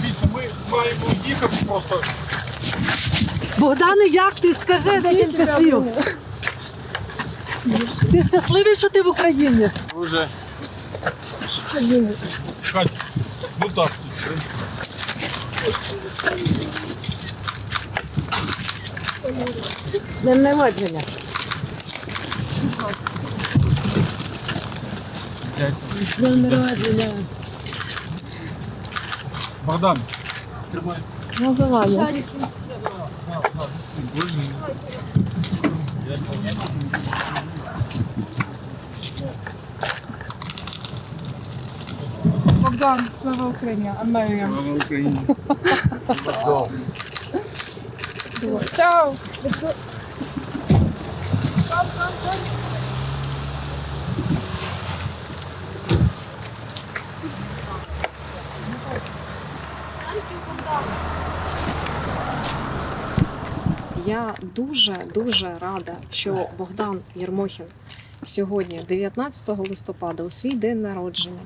Дивіться, ми маємо їхати просто. Богдане, як ти скажи декілька слів? Ти щасливий, що ти в Україні? Уже. Кать, ну так. З днем народження. З днем народження. Богдан, тримай. Називаю. Богдан, слава Україні, Америка. слава Україні. Чао! Я дуже дуже рада, що Богдан Єрмохін сьогодні, 19 листопада, у свій день народження,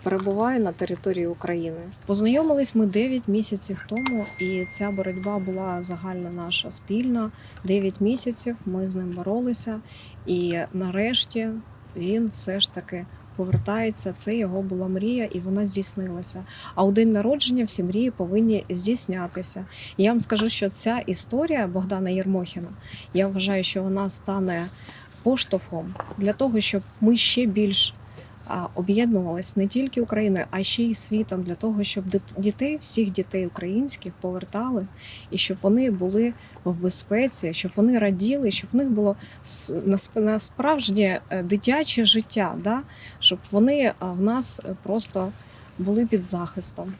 перебуває на території України. Познайомились ми 9 місяців тому, і ця боротьба була загальна наша спільна. 9 місяців ми з ним боролися, і нарешті він все ж таки. Повертається, це його була мрія, і вона здійснилася. А у день народження всі мрії повинні здійснятися. І я вам скажу, що ця історія Богдана Єрмохіна, я вважаю, що вона стане поштовхом для того, щоб ми ще більш а, об'єднувались не тільки Україною, а ще й світом для того, щоб дітей, всіх дітей українських повертали, і щоб вони були в безпеці, щоб вони раділи, щоб в них було насправжнє е, дитяче життя, да? щоб вони в нас просто були під захистом.